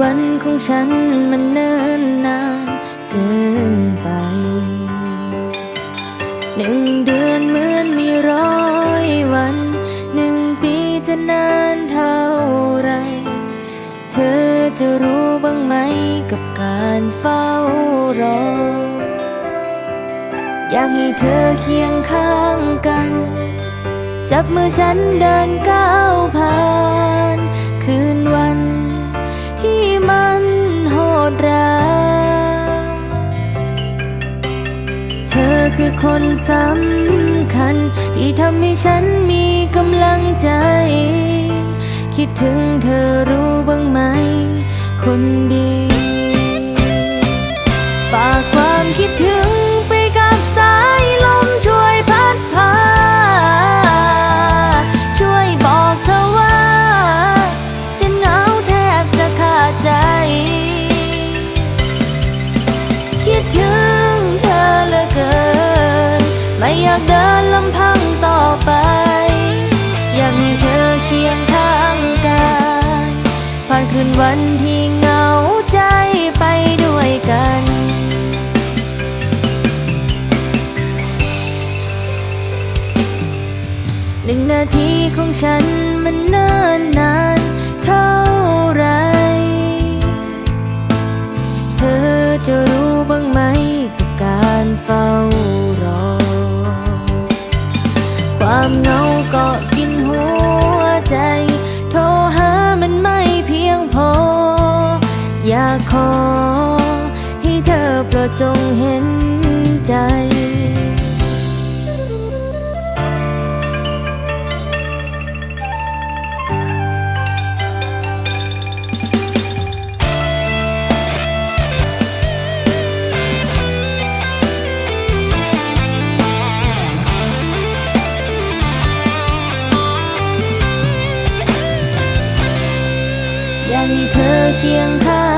วันของฉันมันเนิ่นนานเกินไป หนึ่งเดือนเหมือนมีร้อยวัน หนึ่งปีจะนานเท่าไร เธอจะรู้บ้างไหมกับการเฝ้ารอ อยากให้เธอเคียงข้างกัน จับมือฉันเดินก้าวผ่าน คือคนสำคัญ ที่ทำให้ฉันมีกำลังใจ คิดถึงเธอรู้บ้างไหม คนดี ฝากความคิดถึง ไม่อยากเดินลำพังต่อไป อยากให้เธอเคียงข้างกายผ่านคืนวันที่เหงาใจไปด้วยกันหนึ่งนาทีของฉันมันเนิ่นนานเท่าไร เธอจะรู้บ้างไหมกับการเฝ้า ขอ ให้เธอโปรดจงเห็นใจอยากให้เธอเคียงข้าง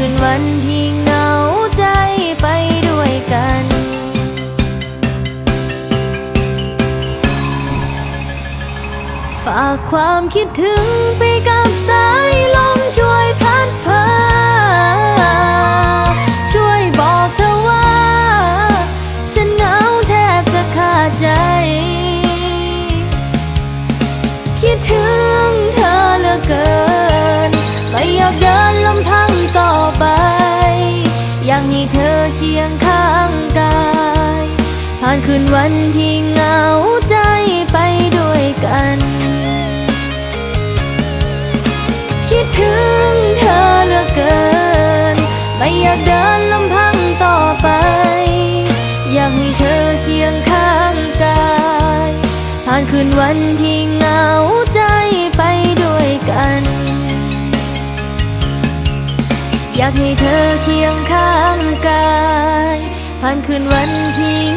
คืนวันที่เหงาใจไปด้วยกัน ฝากความคิดถึงไป เคียงข้างกาย ผ่านคืนวันที่เหงาใจไปด้วยกัน คิดถึงเธอเหลือเกิน ไม่อยากเดินลำพังต่อไป อยากให้เธอเคียงข้างกาย ผ่านคืนวันที่ากให้เธอเคียงข้างกาย ผ่านคืนวันที่